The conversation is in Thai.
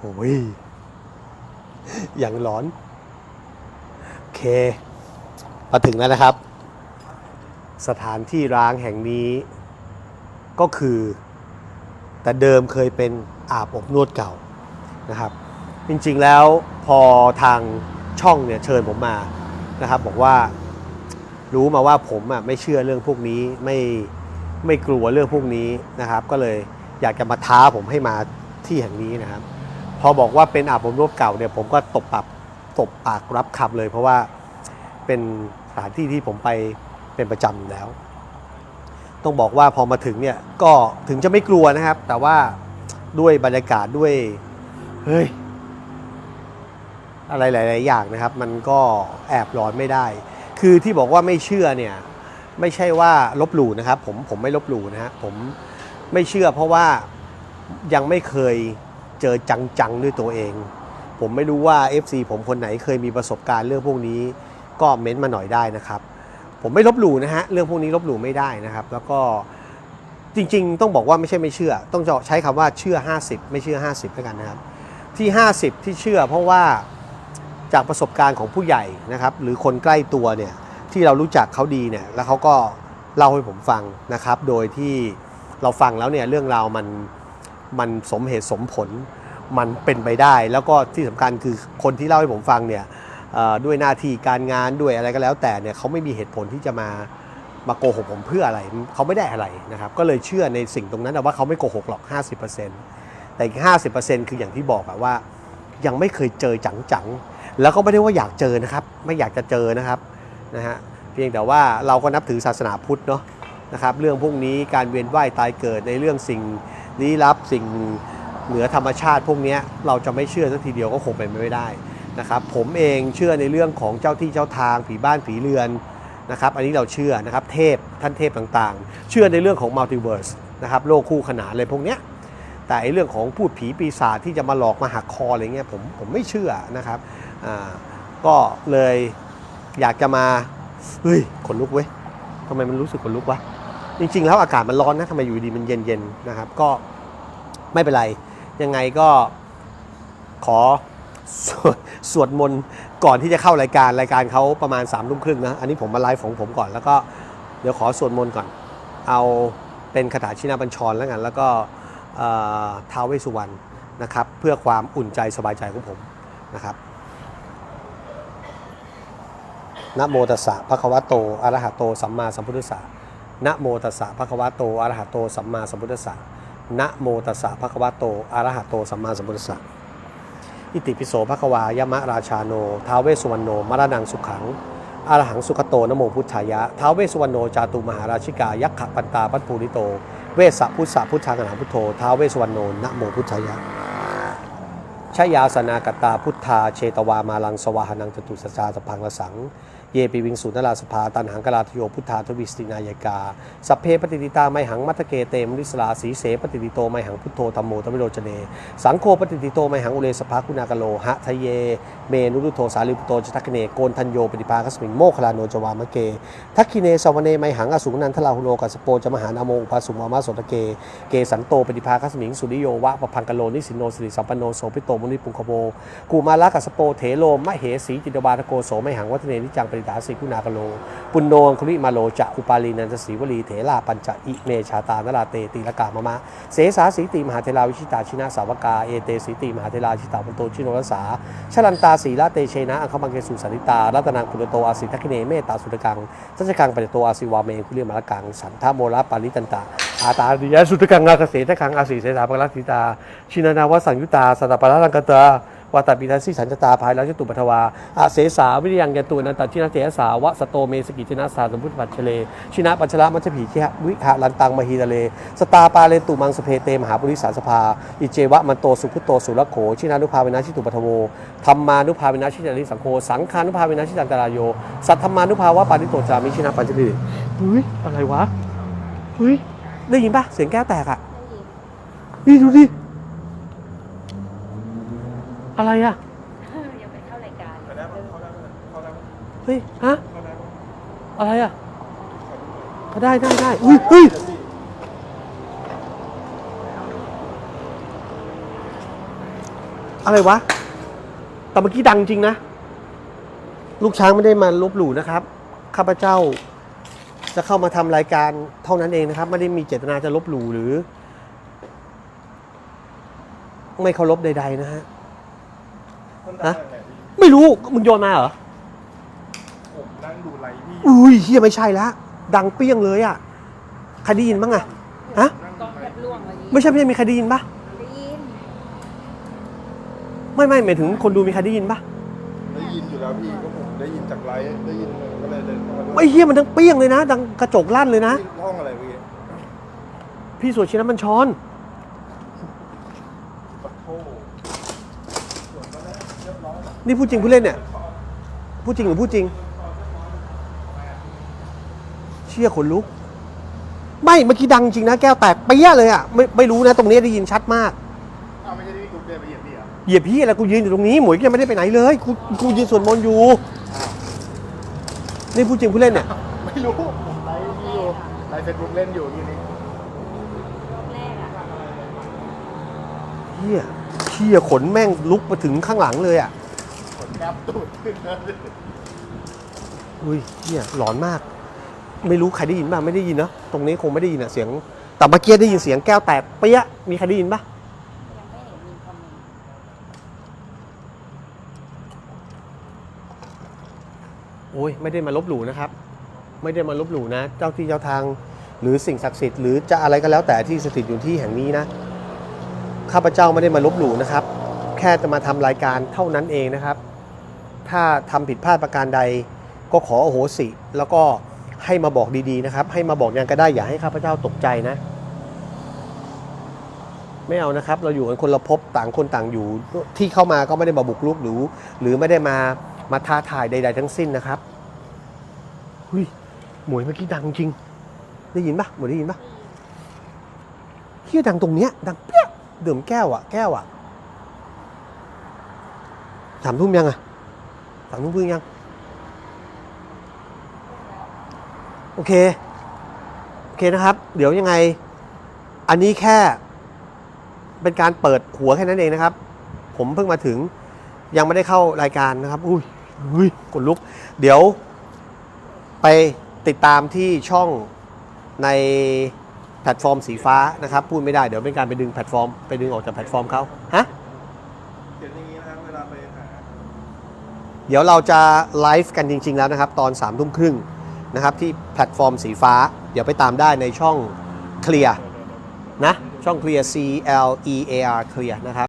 โอ้ยอย่างร้อน โอเค มาถึงแล้วนะครับ สถานที่ร้างแห่งนี้ก็คือ แต่เดิมเคยเป็นอาบอบนวดเก่านะครับ จริงๆแล้วพอทางช่องเนี่ยเชิญผมมานะครับ บอกว่ารู้มาว่าผมอะไม่เชื่อเรื่องพวกนี้ไม่ไม่กลัวเรื่องพวกนี้นะครับ ก็เลยอยากจะมาท้าผมให้มาที่แห่งนี้นะครับ พอบอกว่าเป็นอาบอบนวดเก่าเนี่ยผมก็ตบปรับตบปากรับคำเลยเพราะว่าเป็นสถานที่ที่ผมไปเป็นประจำอยู่แล้ว ต้องบอกว่าพอมาถึงเนี่ยก็ถึงจะไม่กลัวนะครับ แต่ว่าด้วยบรรยากาศด้วยเฮ้ยอะไรหลาย ๆ อย่างนะครับ มันก็แอบร้อนไม่ได้ คือที่บอกว่าไม่เชื่อเนี่ยไม่ใช่ว่าลบหลู่นะครับ ผมผมไม่ลบหลู่นะฮะผมไม่เชื่อเพราะว่ายังไม่เคย เจอจังๆด้วยตัวเอง ผมไม่รู้ว่า FC ผมคนไหนเคยมีประสบการณ์เรื่องพวกนี้ ก็เม้นต์มาหน่อยได้นะครับ ผมไม่ลบหลู่นะฮะเรื่องพวกนี้ลบหลู่ไม่ได้นะครับ แล้วก็จริงๆ ต้องบอกว่าไม่ใช่ไม่เชื่อ ต้องใช้คำว่าเชื่อ 50 ไม่เชื่อ 50แล้วกันนะครับที่ 50 ที่เชื่อ เพราะว่าจากประสบการณ์ของผู้ใหญ่นะครับ หรือคนใกล้ตัวเนี่ยที่เรารู้จักเขาดีเนี่ยแล้วเขาก็เล่าให้ผมฟังนะครับ โดยที่เราฟังแล้วเนี่ยเรื่องราวมันมันสมเหตุสมผล มันเป็นไปได้ แล้วก็ที่สำคัญคือคนที่เล่าให้ผมฟังเนี่ยด้วยหน้าที่การงานด้วยอะไรก็แล้ว แต่เนี่ยเขาไม่มีเหตุผลที่จะมามาโกหกผมเพื่ออะไรเขาไม่ได้อะไรนะครับก็เลยเชื่อในสิ่งตรงนั้นว่าเขาไม่โกหกหรอก 50%แต่อีก 50%คืออย่างที่บอกอะว่า ยังไม่เคยเจอจังๆ แล้วก็ไม่ได้ว่าอยากเจอนะครับ ไม่อยากจะเจอนะครับนะฮะเพียงแต่ว่าเราก็นับถือศาสนาพุทธเนาะนะครับเรื่องพวกนี้การเวียนว่ายตายเกิดในเรื่องสิ่งลี้ลับสิ่ง เหนือธรรมชาติพวกนี้เราจะไม่เชื่อสักทีเดียวก็คงเป็นไปไม่ได้นะครับผมเองเชื่อในเรื่องของเจ้าที่เจ้าทางผีบ้านผีเรือนนะครับอันนี้เราเชื่อนะครับเทพท่านเทพต่างๆ เชื่อในเรื่องของมัลติเวิร์สนะครับโลกคู่ขนานอะไรพวกนี้แต่ไอเรื่องของพูดผีปีศาจที่จะมาหลอกมาหักคออะไรเงี้ยผมผมไม่เชื่อนะครับอ่าก็เลยอยากจะมาเฮ้ยขนลุกเว้ยทำไมมันรู้สึกขนลุกวะจริงๆ แล้วอากาศมันร้อนนะทำไมอยู่ดีมันเย็นๆนะครับก็ไม่เป็นไร ยังไงก็ขอสวดสวดมนต์ก่อนที่จะเข้ารายการรายการเขาประมาณ3ามทุ่มครึ่งนะ อันนี้ผมมาไลฟ์ของผมก่อน แล้วก็เดี๋ยวขอสวดมนต์ก่อน เอาเป็นคาถาชินาบัญชรแล้วกัน แล้วก็เท้าวเวสสุวรรณนะครับ เพื่อความอุ่นใจสบายใจของผมนะครับนะโมตัสสะภะคะวะโตอะระหะโตสัมมาสัมพุทธัสสะนะโมตัสสะภะคะวะโตอะระหะโตสัมมาสัมพุทธัสสะ นะโมตัสสะภะคะวะโตอะระหะโตสัมมาสัมพุทธัสสะอิติปิโสภควายมะราชาโนท้าวเวสสุวรรณโนมรณังสุขังอรหังสุขโตนโมพุทธายะท้าวเวสสุวรรณโนจาตุมหาราชิกายักขปันตาปัตปูริโต เวสสะพุทธะพุทธังอนาพุทโธท้าวเวสสุวรรณโนนะโมพุทธายะชยาสนากตาพุทธาเชตวามาลังสวาหนังจตุสจาสพังละสัง เยปิวิงสุนราสภาตันหังกราทโยพุทธาทวิสตินายกา สัพเพปฏิติตาไมหังมัทเกเตมริสลาสีเสปฏิติโตไมหังพุทโธธรรมโมธรมิโรจเน สังโฆปฏิติโตไมหังอุเลสภาคุณากโลหะทะเย เมนุรุโทสาลิปุโตจทักเนโกนทัญโยปฏิภาคัสมิงโมคลาโนจวามะเก ทักขิเนสวเนไมหังอสุนันทลาหุโลกัสโปจมหานาโมอุปาสุมามาสตเก เกสันโตปฏิภาคัสมิงสุริโยวะปพังกโลนิสินโนสิริสัมปันโนโสพิโตมุนิปุงคโบกูมาลกัสโปเถโลมะเหสีจิตวาทโกโสไมหังวัฒเนนิจังปริตาสิคุณากโล ปุณโนงคุลิมาโลจะอุปาลีนันทศีวลีเถราปัญจะอิเมชาตานราเตตีลกามะมะ เสสาสีติมหาเทราวิชิตาชินาสาวกา เอเตสีติมหาเทราชิตาวันโตชิโนรสาชลันตาสีลาเตเชนะอังคมังเกสุสาริตารัตนังคุโตอาสิทักเนเมตตาสุตกังสัจกังปัจโตอาสิวาเมคุเรียมะละกังสันทโมระปาริตันตาอาตาดิยะสุตกังอาเกษตกังอาศิเสสาปรัติตาชินานาวสังยุตาสัตตปารังกตา วาตาปิทัสสิสัญจตาภายลักจตุปัทวาอาเสสาวิริยังยตุนันตชินาเจสาวะสโตเมสกิจนาสาสมพุทธปัจเชเลชินะปัญชละมัจฉผีเชหวิหะลันตังมหีทะเล สตาปาเลตุมังสเพเตมหาปุริสาสภา อิเจวะมันโตสุขุตโตสุรโขชินานุภาเวนะชิตุปัทโวธรรมานุภาเวนะชิจาริสังโฆสังฆานุภาเวนะชิจันตรายโยสัทธรรมานุภาวะปาริโตจามิชินาปัญจลีเฮ้ยอะไรวะเฮ้ยได้ยินปะเสียงแก้วแตกอะนี่ดูดิ อะไรอะยังไม่เข้ารายการเฮ้ยฮะอะไรอะเขาได้ได้ได้อุ้ยเฮ้ยเอะไรวะ แต่เมื่อกี้ดังจริงนะ ลูกช้างไม่ได้มาลบหลู่นะครับ ข้าพเจ้าจะเข้ามาทำรายการเท่านั้นเองนะครับ ไม่ได้มีเจตนาจะลบหลู่หรือ ไม่เคารพใด ๆ นะฮะคน ฮะดังไหนพี่ไม่รู้มึงโยนมาเหรอผมนั่งดูไลฟ์พี่อุ้ยเฮียไม่ใช่ละดังเปี้ยงเลยอะใครได้ยินบ้างอะฮะนั่งกดูองไลแทบฟ์ล่วงวันนี้ไม่ใช่ไม่ใช่มีใครได้ยินปะได้ยินไม่ไม่หมายถึงคนดูมีใครได้ยินปะได้ยินอยู่แล้วพี่ก็ผมได้ยินจากไลฟ์ได้ยินก็เลยเดินเข้ามาดูไอ้เฮียมันทั้งเปี้ยงเลยนะ ดังกระจกลั่นเลยนะพี่ห้องอะไรพี่พี่สุวชินมันช้อน ปัดโทส่วนก็ได้ เรียบร้อยแล้วนี่พูดจริงพูดเล่นเนี่ยพูดจริงหรือพูดจริง เชี่ยขนลุก ไม่เมื่อกี้ดังจริงนะ แก้วแตกเปี้ยเลยอะไม่ไม่รู้นะ ตรงนี้ได้ยินชัดมากอ้าวไม่ใช่ที่กูเดินไปเหยียบพี่เหรอเหยียบพี่อะไรกูยืนอยู่ตรงนี้หมวยก็ยังไม่ได้ไปไหนเลยกูกูยืนสวดมนต์อยู่ นี่พูดจริงพูดเล่นเนี่ย ไม่รู้ผมไลฟ์พี่อยู่ไลฟ์เฟซบุ๊กเล่นอยู่ที่นี่รอบแรกอะเฮียเชี่ยขนแม่งลุกมาถึงข้างหลังเลยอะกดแคปตูดขึ้นนะอุ้ยเฮียหลอนมาก ไม่รู้ใครได้ยินบ้างไม่ได้ยินเนอะตรงนี้คงไม่ได้ยินอะเสียง แต่เมื่อกี้ได้ยินเสียงแก้วแตกเปี้ยะมีใครได้ยินปะยังไม่เห็นมีคอมเมนต์โอ้ยไม่ได้มาลบหลู่นะครับ ไม่ได้มาลบหลู่นะ เจ้าที่เจ้าทางหรือสิ่งศักดิ์สิทธิ์หรือจะอะไรก็แล้วแต่ที่สถิตอยู่ที่แห่งนี้นะ ข้าพเจ้าไม่ได้มาลบหลู่นะครับ แค่จะมาทำรายการเท่านั้นเองนะครับ ถ้าทำผิดพลาดประการใดก็ขออโหสิ แล้วก็ให้มาบอกดีๆนะครับ ให้มาบอกยังก็ได้อย่าให้ข้าพเจ้าตกใจนะ ไม่เอานะครับ เราอยู่กันคนละภพต่างคนต่างอยู่ ที่เข้ามาก็ไม่ได้มาบุกรุกหรือ หรือไม่ได้มามาท้าทายใด ๆ ทั้งสิ้นนะครับหุยหมวยเมื่อกี้ดังจริง ได้ยินปะหมวยได้ยินปะเฮียดังตรงเนี้ยดังเปี้ย ดื่มแก้วอะแก้วอะสามทุ่มยังอะสามทุ่มครึ่งยัง โอเค โอเคนะครับ เดี๋ยวยังไง อันนี้แค่ เป็นการเปิดหัวแค่นั้นเองนะครับ ผมเพิ่งมาถึง ยังไม่ได้เข้ารายการนะครับ อุ้ยอุ้ยขนลุก เดี๋ยวไปติดตามที่ช่องใน แพลตฟอร์มสีฟ้านะครับพูดไม่ได้เดี๋ยวเป็นการไปดึงแพลตฟอร์มไปดึงออกจากแพลตฟอร์มเขาฮะเขียนอย่างนี้นะครับเวลาไปหาเดี๋ยวเราจะไลฟ์กันจริง ๆ แล้วนะครับ ตอน3ามทุ่มครึ่งนะครับที่แพลตฟอร์มสีฟ้า เดี๋ยวไปตามได้ในช่องเคลียร์นะช่องเคลียร์ C L E A R เคลียร์นะครับ